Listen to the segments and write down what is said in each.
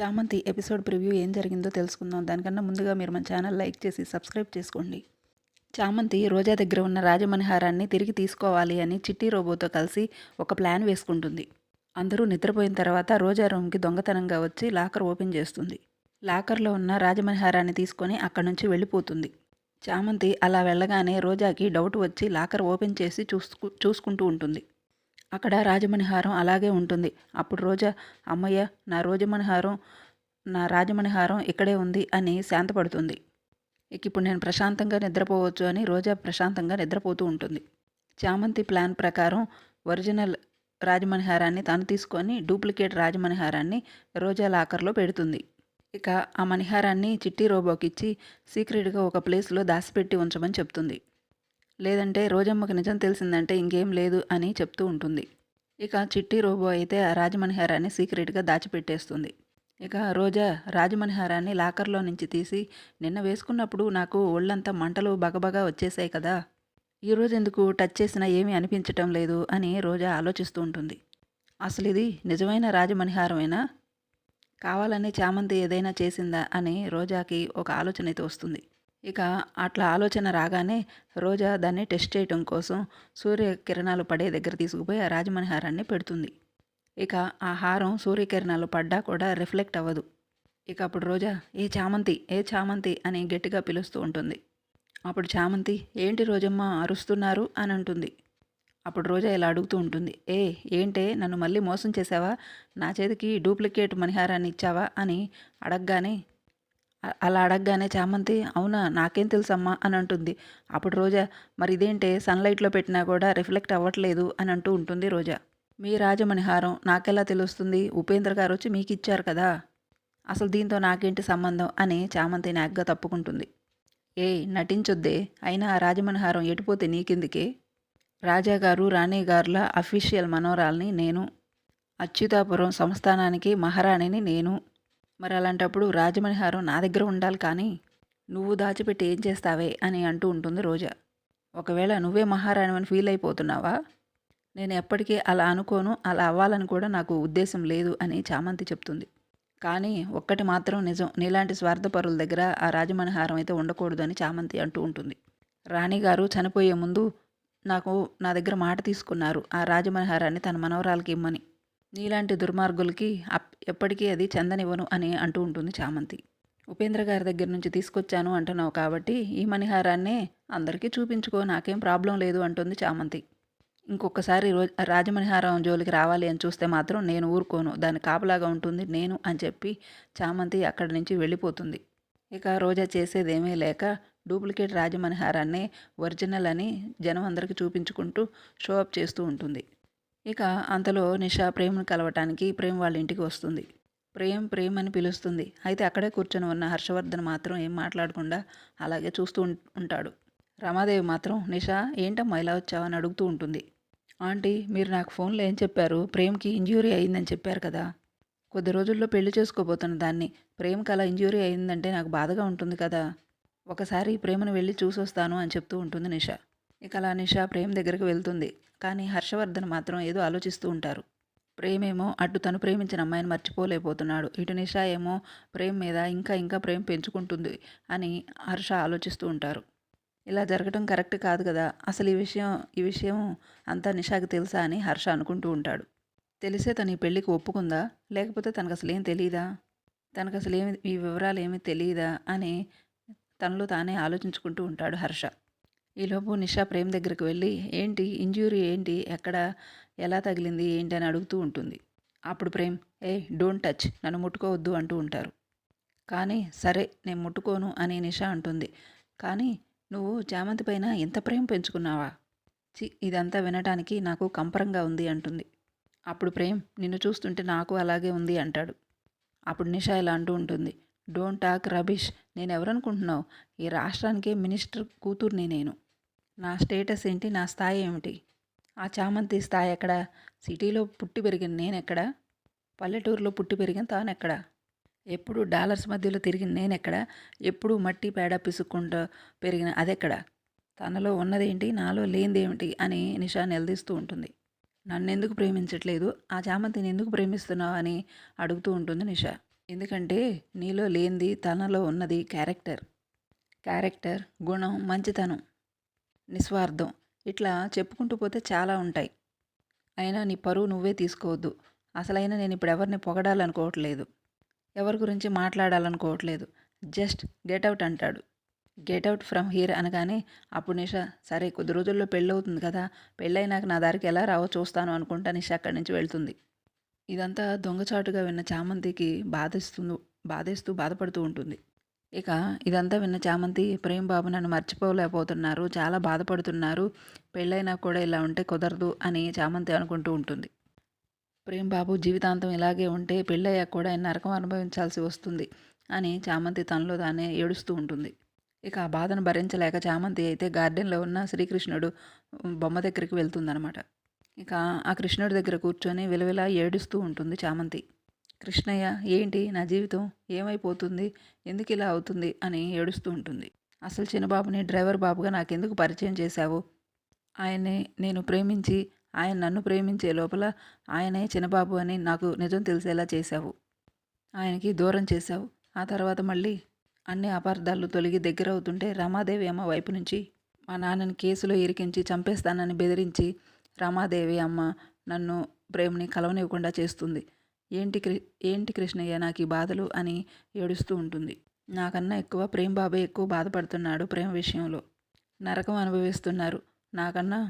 చామంతి episode preview ఏం జరిగిందో తెలుసుకుందాం. దానికన్నా ముందుగా మీరు మన ఛానల్ లైక్ చేసి సబ్స్క్రైబ్ చేసుకోండి. చామంతి రోజా దగ్గర ఉన్న రాజమణిహారాన్ని తిరిగి తీసుకోవాలి అని చిట్టి రోబోతో కలిసి ఒక ప్లాన్ వేసుకుంటుంది. అందరూ నిద్రపోయిన తర్వాత రోజా రూమ్కి దొంగతనంగా వచ్చి లాకర్ ఓపెన్ చేస్తుంది. లాకర్లో ఉన్న రాజమణిహారాన్ని తీసుకొని అక్కడి నుంచి వెళ్ళిపోతుంది. చామంతి అలా వెళ్ళగానే రోజాకి డౌట్ వచ్చి లాకర్ ఓపెన్ చేసి చూసుకు చూసుకుంటూ ఉంటుంది. అక్కడ రాజమణిహారం అలాగే ఉంటుంది. అప్పుడు రోజా అమ్మయ్య నా రోజమణిహారం నా రాజమణిహారం ఇక్కడే ఉంది అని శాంతపడుతుంది. ఇక ఇప్పుడు నేను ప్రశాంతంగా నిద్రపోవచ్చు అని రోజా ప్రశాంతంగా నిద్రపోతూ ఉంటుంది. చామంతి ప్లాన్ ప్రకారం ఒరిజినల్ రాజమణిహారాన్ని తను తీసుకొని డూప్లికేట్ రాజమణిహారాన్ని రోజా లాకర్లో పెడుతుంది. ఇక ఆ మణిహారాన్ని చిట్టి రోబోకిచ్చి సీక్రెట్గా ఒక ప్లేస్లో దాచిపెట్టి ఉంచమని చెప్తుంది. లేదంటే రోజమ్మకి నిజం తెలిసిందంటే ఇంకేం లేదు అని చెప్తూ ఉంటుంది. ఇక చిట్టి రోబో అయితే ఆ రాజమణిహారాన్ని సీక్రెట్గా దాచిపెట్టేస్తుంది. ఇక రోజా రాజమణిహారాన్ని లాకర్లో నుంచి తీసి నిన్న వేసుకున్నప్పుడు నాకు ఒళ్ళంతా మంటలు బగబగా వచ్చేసాయి కదా ఈరోజు ఎందుకు టచ్ చేసినా ఏమీ అనిపించటం లేదు అని రోజా ఆలోచిస్తూ ఉంటుంది. అసలు ఇది నిజమైన రాజమణిహారమేనా? కావాలని చామంతి ఏదైనా చేసిందా అని రోజాకి ఒక ఆలోచన అయితే వస్తుంది. ఇక అట్లా ఆలోచన రాగానే రోజా దాన్ని టెస్ట్ చేయటం కోసం సూర్యకిరణాలు పడే దగ్గర తీసుకుపోయి ఆ రాజమణిహారాన్ని పెడుతుంది. ఇక ఆ హారం సూర్యకిరణాలు పడ్డా కూడా రిఫ్లెక్ట్ అవ్వదు. ఇక అప్పుడు రోజా ఏ చామంతి ఏ చామంతి అని గట్టిగా పిలుస్తూ ఉంటుంది. అప్పుడు చామంతి ఏంటి రోజమ్మ అరుస్తున్నారు? అని అంటుంది. అప్పుడు రోజా ఇలా అడుగుతూ ఉంటుంది. ఏ ఏంటే నన్ను మళ్ళీ మోసం చేసావా? నా చేతికి డూప్లికేట్ మణిహారాన్ని ఇచ్చావా? అని అడగగానే అలా అడగగానే చామంతి అవునా? నాకేం తెలుసమ్మా? అని అంటుంది. అప్పుడు రోజా మరి ఇదేంటే? సన్లైట్లో పెట్టినా కూడా రిఫ్లెక్ట్ అవ్వట్లేదు అని అంటూ ఉంటుంది రోజా. మీ రాజమణిహారం నాకెలా తెలుస్తుంది? ఉపేంద్ర గారు వచ్చి మీకు ఇచ్చారు కదా? అసలు దీంతో నాకేంటి సంబంధం? అని చామంతి నాగ్గా తప్పుకుంటుంది. ఏ నటించొద్దే. అయినా ఆ రాజమణిహారం ఎటుపోతే నీకెందుకే? రాజాగారు రాణిగారుల అఫీషియల్ మనోరాల్ని నేను అచ్యుతాపురం సంస్థానానికి మహారాణిని నేను మరి అలాంటప్పుడు రాజమణిహారం నా దగ్గర ఉండాలి కానీ నువ్వు దాచిపెట్టి ఏం చేస్తావే అని అంటూ ఉంటుంది రోజా. ఒకవేళ నువ్వే మహారాణి అని ఫీల్ అయిపోతున్నావా? నేను ఎప్పటికీ అలా అనుకోను అలా అవ్వాలని కూడా నాకు ఉద్దేశం లేదు అని చామంతి చెప్తుంది. కానీ ఒక్కటి మాత్రం నిజం నీలాంటి స్వార్థపరుల దగ్గర ఆ రాజమణిహారం అయితే ఉండకూడదు అని చామంతి అంటూ ఉంటుంది. రాణిగారు చనిపోయే ముందు నాకు నా దగ్గర మాట తీసుకున్నారు ఆ రాజమణిహారాన్ని తన మనవరాలకి ఇమ్మని. నీలాంటి దుర్మార్గులకి ఎప్పటికీ అది చందనివ్వను అని అంటూ ఉంటుంది చామంతి. ఉపేంద్ర గారి దగ్గర నుంచి తీసుకొచ్చాను అంటున్నావు కాబట్టి ఈ మణిహారాన్నే అందరికీ చూపించుకో నాకేం ప్రాబ్లం లేదు అంటుంది చామంతి. ఇంకొకసారి రో రాజమణిహారం జోలికి రావాలి అని చూస్తే మాత్రం నేను ఊరుకోను దాని కాపలాగా ఉంటుంది నేను అని చెప్పి చామంతి అక్కడి నుంచి వెళ్ళిపోతుంది. ఇక రోజా చేసేదేమీ లేక డూప్లికేట్ రాజమణిహారాన్ని ఒరిజినల్ అని జనం అందరికీ చూపించుకుంటూ షో అప్ చేస్తూ ఉంటుంది. ఇక అంతలో నిషా ప్రేమను కలవటానికి ప్రేమ్ వాళ్ళ ఇంటికి వస్తుంది. ప్రేమ్ ప్రేమ్ అని పిలుస్తుంది. అయితే అక్కడే కూర్చొని ఉన్న హర్షవర్ధన్ మాత్రం ఏం మాట్లాడకుండా అలాగే చూస్తూ ఉంటాడు. రమాదేవి మాత్రం నిషా ఏంటమ్మా ఇలా వచ్చావని అడుగుతూ ఉంటుంది. ఆంటీ మీరు నాకు ఫోన్లో ఏం చెప్పారు? ప్రేమ్కి ఇంజ్యూరీ అయిందని చెప్పారు కదా. కొద్ది రోజుల్లో పెళ్ళి చేసుకోబోతున్న దాన్ని. ప్రేమకి అలా ఇంజ్యూరీ అయిందంటే నాకు బాధగా ఉంటుంది కదా. ఒకసారి ప్రేమను వెళ్ళి చూసొస్తాను అని చెప్తూ ఉంటుంది నిషా. ఇక అలా నిషా ప్రేమ దగ్గరికి వెళ్తుంది. కానీ హర్షవర్ధన్ మాత్రం ఏదో ఆలోచిస్తూ ఉంటారు. ప్రేమేమో అటు తను ప్రేమించిన అమ్మాయిని మర్చిపోలేకపోతున్నాడు. ఇటు నిషా ఏమో ప్రేమ మీద ఇంకా ఇంకా ప్రేమ పెంచుకుంటుంది అని హర్ష ఆలోచిస్తూ ఉంటారు. ఇలా జరగటం కరెక్ట్ కాదు కదా? అసలు ఈ విషయం ఈ విషయం అంతా నిషాకి తెలుసా అని హర్ష అనుకుంటూ ఉంటాడు. తెలిసే తను ఈ పెళ్ళికి ఒప్పుకుందా? లేకపోతే తనకు అసలు ఏం తెలియదా తనకు అసలు ఏమి ఈ వివరాలు ఏమి తెలియదా అని తనలో తానే ఆలోచించుకుంటూ ఉంటాడు హర్ష. ఈలోపు నిషా ప్రేమ్ దగ్గరికి వెళ్ళి ఏంటి? ఇంజ్యూరీ ఏంటి? ఎక్కడ? ఎలా తగిలింది? ఏంటి? అని అడుగుతూ ఉంటుంది. అప్పుడు ప్రేమ్ ఏ డోంట్ టచ్. నన్ను ముట్టుకోవద్దు అంటూ ఉంటారు. కానీ సరే నేను ముట్టుకోను అని నిషా అంటుంది. కానీ నువ్వు చామంతి పైన ఎంత ప్రేమ పెంచుకున్నావా? చి ఇదంతా వినటానికి నాకు కంపరంగా ఉంది అంటుంది. అప్పుడు ప్రేమ్ నిన్ను చూస్తుంటే నాకు అలాగే ఉంది అంటాడు. అప్పుడు నిషా ఇలా అంటూ ఉంటుంది. Don't talk rubbish. నేను ఎవరనుకుంటున్నావు ఈ రాష్ట్రానికే మినిస్టర్ కూతుర్ని నేను. నా స్టేటస్ ఏంటి? నా స్థాయి ఏమిటి? ఆ చామంతి స్థాయి ఎక్కడ? సిటీలో పుట్టి పెరిగిన నేను ఎక్కడ పల్లెటూరులో పుట్టి పెరిగిన తాను ఎక్కడ ఎప్పుడు డాలర్స్ మధ్యలో తిరిగిన నేను ఎక్కడ ఎప్పుడు మట్టి పేడ పిసుక్కుంటూ పెరిగిన అదెక్కడ? తనలో ఉన్నదేంటి? నాలో లేనిదేమిటి? అని నిషా నిలదీస్తూ ఉంటుంది. నన్ను ఎందుకు ప్రేమించట్లేదు? ఆ చామంతిని ఎందుకు ప్రేమిస్తున్నావు? అని అడుగుతూ ఉంటుంది నిషా. ఎందుకంటే నీలో లేనిది తనలో ఉన్నది క్యారెక్టర్. క్యారెక్టర్ గుణం మంచితనం నిస్వార్థం ఇట్లా చెప్పుకుంటూ పోతే చాలా ఉంటాయి. అయినా నీ పరువు నువ్వే తీసుకోవద్దు. అసలైనా నేను ఇప్పుడు ఎవరిని పొగడాలనుకోవట్లేదు. ఎవరి గురించి మాట్లాడాలనుకోవట్లేదు. జస్ట్ గెట్ అవుట్ అంటాడు. గెట్ అవుట్ ఫ్రమ్ హియర్ అనగానే అప్పుడు నిష సరే కొద్ది రోజుల్లో పెళ్ళవుతుంది కదా పెళ్ళైనాక నా దారికి ఎలా రావో చూస్తాను అనుకుంటా నిష అక్కడి నుంచి వెళ్తుంది. ఇదంతా దొంగచాటుగా విన్న చామంతికి బాధిస్తుంది బాధేస్తూ బాధపడుతూ ఉంటుంది. ఇక ఇదంతా విన్న చామంతి ప్రేమ్ బాబు నన్ను మర్చిపోలేకపోతున్నారు చాలా బాధపడుతున్నారు పెళ్ళైనా కూడా ఇలా ఉంటే కుదరదు అని చామంతి అనుకుంటూ ఉంటుంది. ప్రేమ్ బాబు జీవితాంతం ఇలాగే ఉంటే పెళ్ళయ్యాక కూడా ఆయన నరకం అనుభవించాల్సి వస్తుంది అని చామంతి తనలో తానే ఏడుస్తూ ఉంటుంది. ఇక ఆ బాధను భరించలేక చామంతి అయితే గార్డెన్లో ఉన్న శ్రీకృష్ణుడు బొమ్మ దగ్గరికి వెళ్తుందనమాట ఇక ఆ కృష్ణుడి దగ్గర కూర్చొని విలవిలా ఏడుస్తూ ఉంటుంది చామంతి. కృష్ణయ్య ఏంటి? నా జీవితం ఏమైపోతుంది? ఎందుకు ఇలా అవుతుంది? అని ఏడుస్తూ ఉంటుంది. అసలు చిన్నబాబుని డ్రైవర్ బాబుగా నాకెందుకు పరిచయం చేశావు? ఆయన్ని నేను ప్రేమించి ఆయన నన్ను ప్రేమించే లోపల ఆయనే చిన్నబాబు అని నాకు నిజం తెలిసేలా చేశావు. ఆయనకి దూరం చేశావు. ఆ తర్వాత మళ్ళీ అన్ని అపార్థాలు తొలగి దగ్గర అవుతుంటే రమాదేవి అమ్మ వైపు నుంచి మా నాన్నని కేసులో ఇరికించి చంపేస్తానని బెదిరించి రమాదేవి అమ్మ నన్ను ప్రేమని కలవనివ్వకుండా చేస్తుంది. ఏంటి క్రి ఏంటి కృష్ణయ్య నాకు ఈ బాధలు అని ఏడుస్తూ ఉంటుంది. నాకన్నా ఎక్కువ ప్రేమ్ బాబే ఎక్కువ బాధపడుతున్నాడు ప్రేమ విషయంలో. నరకం అనుభవిస్తున్నారు. నాకన్నా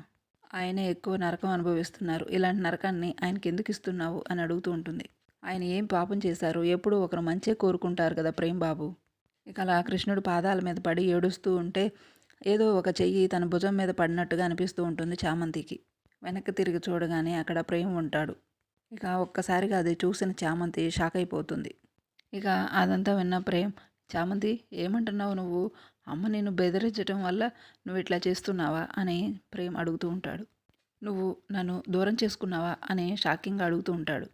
ఆయనే ఎక్కువ నరకం అనుభవిస్తున్నారు. ఇలాంటి నరకాన్ని ఆయనకి ఎందుకు ఇస్తున్నావు అని అడుగుతూ ఉంటుంది. ఆయన ఏం పాపం చేశారు? ఎప్పుడూ ఒకరు మంచే కోరుకుంటారు కదా ప్రేమ్ బాబు. ఇక అలా కృష్ణుడు పాదాల మీద పడి ఏడుస్తూ ఉంటే ఏదో ఒక చెయ్యి తన భుజం మీద పడినట్టుగా అనిపిస్తూ ఉంటుంది చామంతికి. వెనక్కి తిరిగి చూడగానే అక్కడ ప్రేమ ఉంటాడు. ఇక ఒక్కసారిగా అది చూసిన చామంతి షాక్ అయిపోతుంది. ఇక అదంతా విన్న ప్రేమ్ చామంతి ఏమంటున్నావు నువ్వు? అమ్మ నేను బెదిరించడం వల్ల నువ్వు ఇట్లా చేస్తున్నావా? అని ప్రేమ్ అడుగుతూ ఉంటాడు. నువ్వు నన్ను దూరం చేసుకున్నావా? అని షాకింగ్గా అడుగుతూ ఉంటాడు.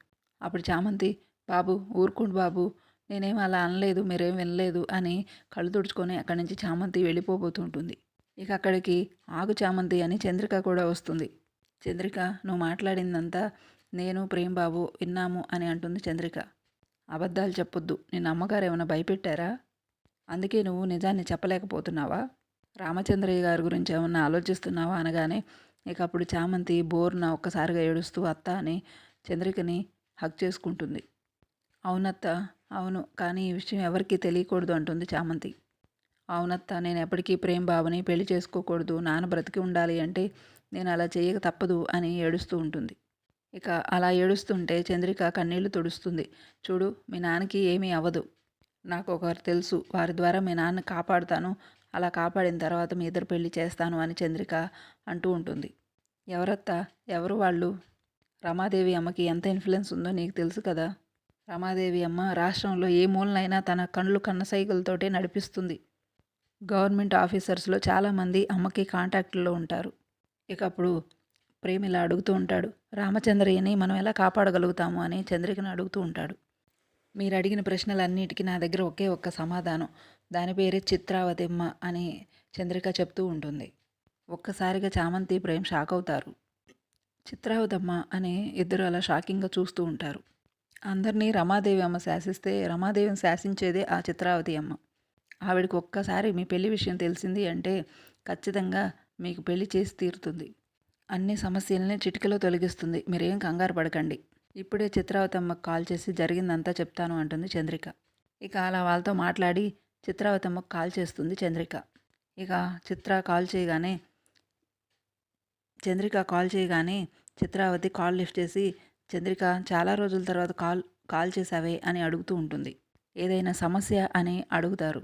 అప్పుడు చామంతి బాబు ఊరుకోండి బాబు. నేనేం అలా అనలేదు మీరేం వినలేదు అని కళ్ళు తుడుచుకొని అక్కడి నుంచి చామంతి వెళ్ళిపోబోతుంటుంది ఇక అక్కడికి ఆగు చామంతి అని చంద్రిక కూడా వస్తుంది. చంద్రిక నువ్వు మాట్లాడిందంతా నేను ప్రేమ్ బాబు విన్నాము అని అంటుంది చంద్రిక. అబద్ధాలు చెప్పొద్దు. నిన్న అమ్మగారు ఏమైనా భయపెట్టారా? అందుకే నువ్వు నిజాన్ని చెప్పలేకపోతున్నావా? రామచంద్రయ్య గారి గురించి ఏమన్నా ఆలోచిస్తున్నావా? అనగానే ఇక అప్పుడు చామంతి బోర్న ఒక్కసారిగా ఏడుస్తూ అత్త అని చంద్రికని హక్ చేసుకుంటుంది. అవునత్త అవును. కానీ ఈ విషయం ఎవరికీ తెలియకూడదు అంటుంది చామంతి. అవునత్త నేను ఎప్పటికీ ప్రేమ్ బాబుని పెళ్ళి చేసుకోకూడదు. నాన్న బ్రతికి ఉండాలి అంటే నేను అలా చేయక తప్పదు అని ఏడుస్తూ ఉంటుంది. ఇక అలా ఏడుస్తుంటే చంద్రిక కన్నీళ్ళు తుడుస్తుంది. చూడు మీ నాన్నకి ఏమీ అవ్వదు. నాకు ఒకరు తెలుసు. వారి ద్వారా మీ నాన్న కాపాడుతాను. అలా కాపాడిన తర్వాత మీ ఇద్దరు పెళ్ళి చేస్తాను అని చంద్రిక అంటూ ఉంటుంది. ఎవరత్త? ఎవరు వాళ్ళు? రమాదేవి అమ్మకి ఎంత ఇన్ఫ్లుయెన్స్ ఉందో నీకు తెలుసు కదా. రమాదేవి అమ్మ రాష్ట్రంలో ఏ మూలనైనా తన కండ్లు కన్న సైకిల్తోటే నడిపిస్తుంది. గవర్నమెంట్ ఆఫీసర్స్లో చాలామంది అమ్మకి కాంటాక్ట్లో ఉంటారు. ఇక అప్పుడు ప్రేమ్ ఇలా అడుగుతూ ఉంటాడు. రామచంద్రయ్యని మనం ఎలా కాపాడగలుగుతాము అని చంద్రికను అడుగుతూ ఉంటాడు. మీరు అడిగిన ప్రశ్నలన్నిటికీ నా దగ్గర ఒకే ఒక్క సమాధానం. దాని పేరే చిత్రావతిమ్మ అని చంద్రిక చెప్తూ ఉంటుంది. ఒక్కసారిగా చామంతి ప్రేమ్ షాక్ అవుతారు. చిత్రావతమ్మ అని ఇద్దరు అలా షాకింగ్గా చూస్తూ ఉంటారు. అందరినీ రమాదేవి అమ్మ శాసిస్తే రమాదేవిని శాసించేదే ఆ చిత్రావతి అమ్మ ఆవిడకి ఒక్కసారి మీ పెళ్ళి విషయం తెలిసింది అంటే ఖచ్చితంగా మీకు పెళ్ళి చేసి తీరుతుంది. అన్ని సమస్యలని చిటికలో తొలగిస్తుంది. మీరేం కంగారు పడకండి. ఇప్పుడే చిత్రావతమ్మకు కాల్ చేసి జరిగిందంతా చెప్తాను అంటుంది చంద్రిక. ఇక అలా వాళ్ళతో మాట్లాడి చిత్రావతమ్మకు కాల్ చేస్తుంది చంద్రిక. ఇక చిత్ర కాల్ చేయగానే చంద్రిక కాల్ చేయగానే చిత్రావతి కాల్ లిఫ్ట్ చేసి చంద్రిక చాలా రోజుల తర్వాత కాల్ కాల్ చేసావే అని అడుగుతూ ఉంటుంది. ఏదైనా సమస్య అని అడుగుతారు.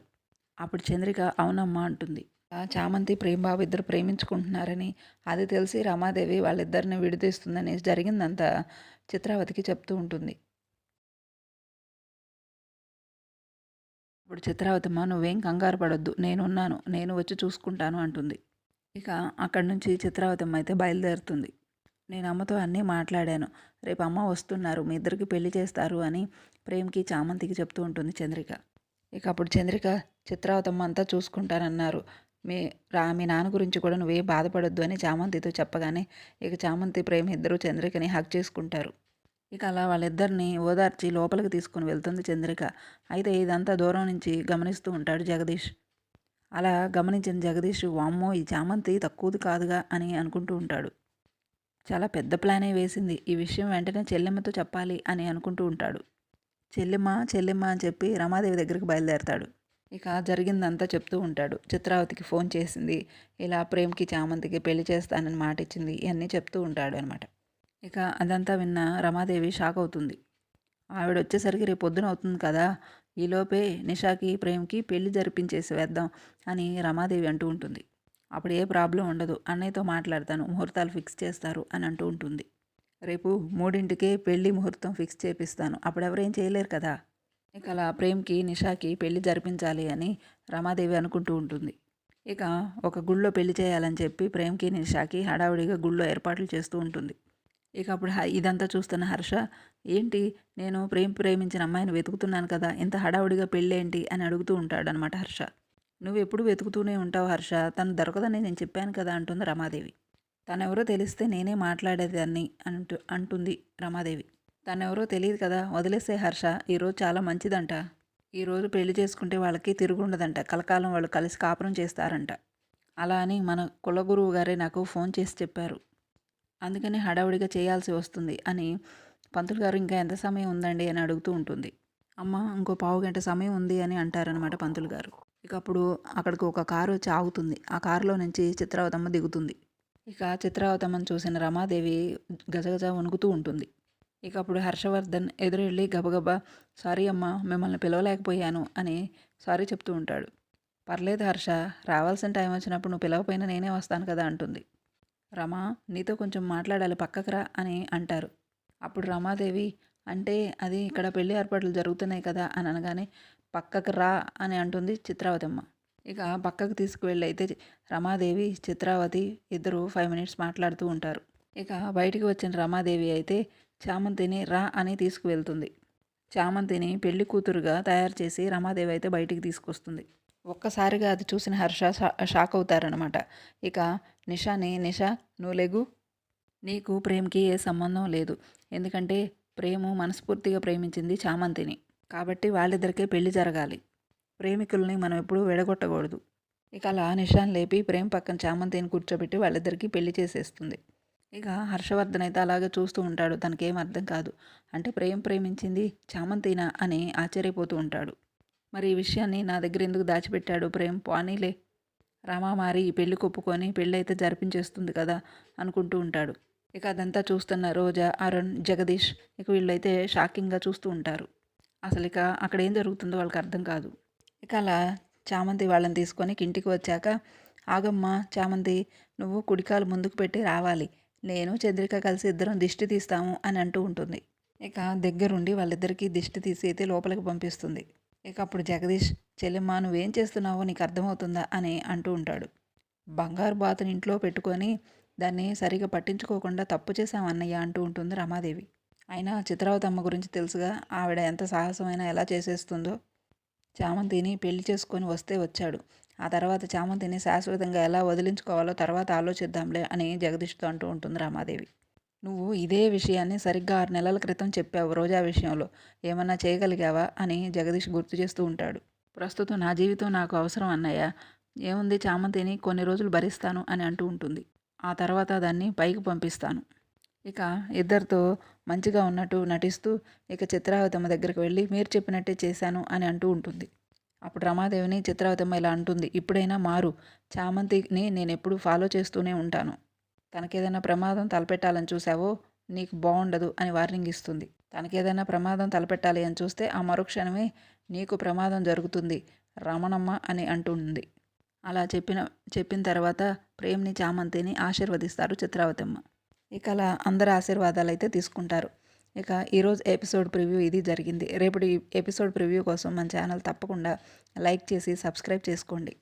అప్పుడు చంద్రిక అవునమ్మా అంటుంది. చామంతి ప్రేమబాబు ఇద్దరు ప్రేమించుకుంటున్నారని అది తెలిసి రమాదేవి వాళ్ళిద్దరిని విడిదీస్తుందని జరిగిందంతా చిత్రావతికి చెప్తూ ఉంటుంది. ఇప్పుడు చిత్రావతమ్మ నువ్వేం కంగారు పడొద్దు. నేనున్నాను. నేను వచ్చి చూసుకుంటాను అంటుంది. ఇక అక్కడి నుంచి చిత్రావతమ్మ అయితే బయలుదేరుతుంది. నేను అమ్మతో అన్నీ మాట్లాడాను. రేపు అమ్మ వస్తున్నారు. మీ ఇద్దరికి పెళ్ళి చేస్తారు అని ప్రేమ్కి చామంతికి చెప్తూ ఉంటుంది చంద్రిక. ఇక అప్పుడు చంద్రిక చిత్రావతమ్మ అంతా చూసుకుంటానన్నారు. మీ రా మీ నాన్న గురించి కూడా నువ్వే బాధపడొద్దు అని చామంతితో చెప్పగానే ఇక చామంతి ప్రేమ ఇద్దరు చంద్రికని హక్ చేసుకుంటారు. ఇక అలా వాళ్ళిద్దరిని ఓదార్చి లోపలికి తీసుకుని వెళ్తుంది చంద్రిక. అయితే ఇదంతా దూరం నుంచి గమనిస్తూ ఉంటాడు జగదీష్. అలా గమనించిన జగదీష్ వామ్మో ఈ చామంతి తక్కువది కాదుగా అని అనుకుంటూ ఉంటాడు. చాలా పెద్ద ప్లానే వేసింది. ఈ విషయం వెంటనే చెల్లెమ్మతో చెప్పాలి అని అనుకుంటూ ఉంటాడు. చెల్లెమ్మ చెల్లెమ్మ అని చెప్పి రమాదేవి దగ్గరికి బయలుదేరతాడు. ఇక జరిగిందంతా చెప్తూ ఉంటాడు. చిత్రావతికి ఫోన్ చేసింది. ఇలా ప్రేమ్కి చామంతికి పెళ్ళి చేస్తానని మాట ఇచ్చింది. ఇవన్నీ చెప్తూ ఉంటాడు అనమాట ఇక అదంతా విన్న రమాదేవి షాక్ అవుతుంది. ఆవిడ వచ్చేసరికి రేపు పొద్దున అవుతుంది కదా? ఈలోపే నిషాకి ప్రేమ్కి పెళ్ళి జరిపించేసి వేద్దాం అని రమాదేవి అంటూ ఉంటుంది. అప్పుడు ఏ ప్రాబ్లం ఉండదు. అన్నయ్యతో మాట్లాడతాను. ముహూర్తాలు ఫిక్స్ చేస్తారు అని అంటూ ఉంటుంది. రేపు మూడింటికే పెళ్ళి ముహూర్తం ఫిక్స్ చేపిస్తాను. అప్పుడెవరేం చేయలేరు కదా? ఇక అలా ప్రేమ్కి నిషాకి పెళ్ళి జరిపించాలి అని రమాదేవి అనుకుంటూ ఉంటుంది. ఇక ఒక గుళ్ళో పెళ్ళి చేయాలని చెప్పి ప్రేమ్కి నిషాకి హడావుడిగా గుళ్ళో ఏర్పాట్లు చేస్తూ ఉంటుంది. ఇక అప్పుడు ఇదంతా చూస్తున్న హర్ష ఏంటి? నేను ప్రేమ్ ప్రేమించిన అమ్మాయిని వెతుకుతున్నాను కదా ఇంత హడావుడిగా పెళ్ళేంటి? అని అడుగుతూ ఉంటాడనమాట హర్ష. నువ్వు ఎప్పుడు వెతుకుతూనే ఉంటావు హర్ష తను దొరకదని నేను చెప్పాను కదా అంటుంది రమాదేవి. తనెవరో తెలిస్తే నేనే మాట్లాడేదాన్ని అంటూ అంటుంది రమాదేవి. తనెవరో తెలియదు కదా? వదిలేసే హర్ష. ఈరోజు చాలా మంచిదంట. ఈరోజు పెళ్ళి చేసుకుంటే వాళ్ళకి తిరుగుండదంట. కలకాలం వాళ్ళు కలిసి కాపురం చేస్తారంట. అలా అని మన కులగురువు గారే నాకు ఫోన్ చేసి చెప్పారు. అందుకని హడావుడిగా చేయాల్సి వస్తుంది అని పంతులు గారు ఇంకా ఎంత సమయం ఉందండి అని అడుగుతూ ఉంటుంది. అమ్మ ఇంకో పావు గంట సమయం ఉంది అని అంటారనమాట పంతులు గారు. ఇక అప్పుడు అక్కడికి ఒక కారు వచ్చి ఆగుతుంది. ఆ కారులో నుంచి చిత్రావతమ్మ దిగుతుంది. ఇక చిత్రావతమ్మను చూసిన రమాదేవి గజగజ వణుకుతూ ఉంటుంది. ఇక అప్పుడు హర్షవర్ధన్ ఎదురెళ్ళి గబగబా సారీ అమ్మ మిమ్మల్ని పిలవలేకపోయాను అని సారీ చెప్తూ ఉంటాడు. పర్లేదు హర్ష రావాల్సిన టైం వచ్చినప్పుడు నువ్వు పిలవపోయినా నేనే వస్తాను కదా అంటుంది. రమా నీతో కొంచెం మాట్లాడాలి పక్కకు రా అని అంటారు. అప్పుడు రమాదేవి అంటే అది ఇక్కడ పెళ్ళి ఏర్పాట్లు జరుగుతున్నాయి కదా అని అనగానే పక్కకు రా అని అంటుంది చిత్రావతమ్మ. ఇక పక్కకు తీసుకువెళ్ళి అయితే రమాదేవి చిత్రావతి ఇద్దరు ఫైవ్ మినిట్స్ మాట్లాడుతూ ఉంటారు. ఇక బయటికి వచ్చిన రమాదేవి అయితే చామంతిని రా అని తీసుకువెళ్తుంది. చామంతిని పెళ్ళి కూతురుగా తయారు చేసి రమాదేవి అయితే బయటికి తీసుకొస్తుంది. ఒక్కసారిగా అది చూసిన హర్ష షాక్ అవుతారనమాట ఇక నిషాని నిషా నువ్వు లేగు. నీకు ప్రేమ్కి ఏ సంబంధం లేదు. ఎందుకంటే ప్రేము మనస్ఫూర్తిగా ప్రేమించింది చామంతిని. కాబట్టి వాళ్ళిద్దరికే పెళ్ళి జరగాలి. ప్రేమికుల్ని మనం ఎప్పుడూ విడగొట్టకూడదు. ఇక అలా నిషాన్ లేపి ప్రేమ్ పక్కన చామంతిని కూర్చోబెట్టి వాళ్ళిద్దరికీ పెళ్ళి చేసేస్తుంది. ఇక హర్షవర్ధన్ అయితే అలాగే చూస్తూ ఉంటాడు. తనకేం అర్థం కాదు. అంటే ప్రేమ ప్రేమించింది చామంతినా అని ఆశ్చర్యపోతూ ఉంటాడు. మరి ఈ విషయాన్ని నా దగ్గర ఎందుకు దాచిపెట్టాడు? ప్రేమ్ పానీలే. రామామారి ఈ పెళ్ళి కొప్పుకొని పెళ్ళి అయితే జరిపించేస్తుంది కదా అనుకుంటూ ఉంటాడు. ఇక అదంతా చూస్తున్న రోజా అరుణ్ జగదీష్ ఇక వీళ్ళైతే షాకింగ్గా చూస్తూ ఉంటారు. అసలు ఇక అక్కడ ఏం జరుగుతుందో వాళ్ళకి అర్థం కాదు. ఇక అలా చామంతి వాళ్ళని తీసుకొని ఇంటికి వచ్చాక ఆగమ్మ చామంతి నువ్వు కుడికాలు ముందుకు పెట్టి రావాలి. నేను చంద్రిక కలిసి ఇద్దరం దిష్టి తీస్తాము అని అంటూ ఉంటుంది. ఇక దగ్గరుండి వాళ్ళిద్దరికీ దిష్టి తీసి అయితే లోపలికి పంపిస్తుంది. ఇక అప్పుడు జగదీష్ చెల్లెమ్మ నువ్వేం చేస్తున్నావో నీకు అర్థమవుతుందా? అని అంటూ ఉంటాడు. బంగారు బాతుని ఇంట్లో పెట్టుకొని దాన్ని సరిగా పట్టించుకోకుండా తప్పు చేశామన్నయ్య అంటూ ఉంటుంది రమాదేవి. అయినా చిత్రావతమ్మ గురించి తెలుసుగా ఆవిడ ఎంత సాహసమైనా ఎలా చేసేస్తుందో. చామంతిని పెళ్ళి చేసుకొని వస్తే వచ్చాడు. ఆ తర్వాత చామంతిని శాశ్వతంగా ఎలా వదిలించుకోవాలో తర్వాత ఆలోచిద్దాంలే అని జగదీష్తో అంటూ ఉంటుంది రామాదేవి. నువ్వు ఇదే విషయాన్ని సరిగ్గా ఆరు నెలల క్రితం చెప్పావు రోజా విషయంలో. ఏమన్నా చేయగలిగావా? అని జగదీష్ గుర్తు చేస్తూ ఉంటాడు. ప్రస్తుతం నా జీవితం నాకు అవసరం అన్నయ్య. ఏముంది చామంతిని కొన్ని రోజులు భరిస్తాను అని అంటూ ఉంటుంది. ఆ తర్వాత దాన్ని పైకి పంపిస్తాను. ఇక ఇద్దరితో మంచిగా ఉన్నట్టు నటిస్తూ ఇక చిత్రావతమ్మ దగ్గరికి వెళ్ళి మీరు చెప్పినట్టే చేశాను అని అంటూ ఉంటుంది. అప్పుడు రమాదేవిని చిత్రావతమ్మ ఇలా అంటుంది ఇప్పుడైనా మారు. చామంతిని నేను ఎప్పుడు ఫాలో చేస్తూనే ఉంటాను. తనకేదైనా ప్రమాదం తలపెట్టాలని చూసావో నీకు బాగుండదు అని వార్నింగ్ ఇస్తుంది. తనకేదైనా ప్రమాదం తలపెట్టాలి అని చూస్తే ఆ మరుక్షణమే నీకు ప్రమాదం జరుగుతుంది రమణమ్మ అని అంటుంది. అలా చెప్పిన చెప్పిన తర్వాత ప్రేమ్ని చామంతిని ఆశీర్వదిస్తారు చిత్రావతమ్మ. ఇక అలా అందరి ఆశీర్వాదాలు అయితే తీసుకుంటారు. ఇక ఈరోజు ఎపిసోడ్ ప్రివ్యూ ఇది జరిగింది. రేపటి ఎపిసోడ్ ప్రివ్యూ కోసం మన ఛానల్ తప్పకుండా లైక్ చేసి సబ్స్క్రైబ్ చేసుకోండి.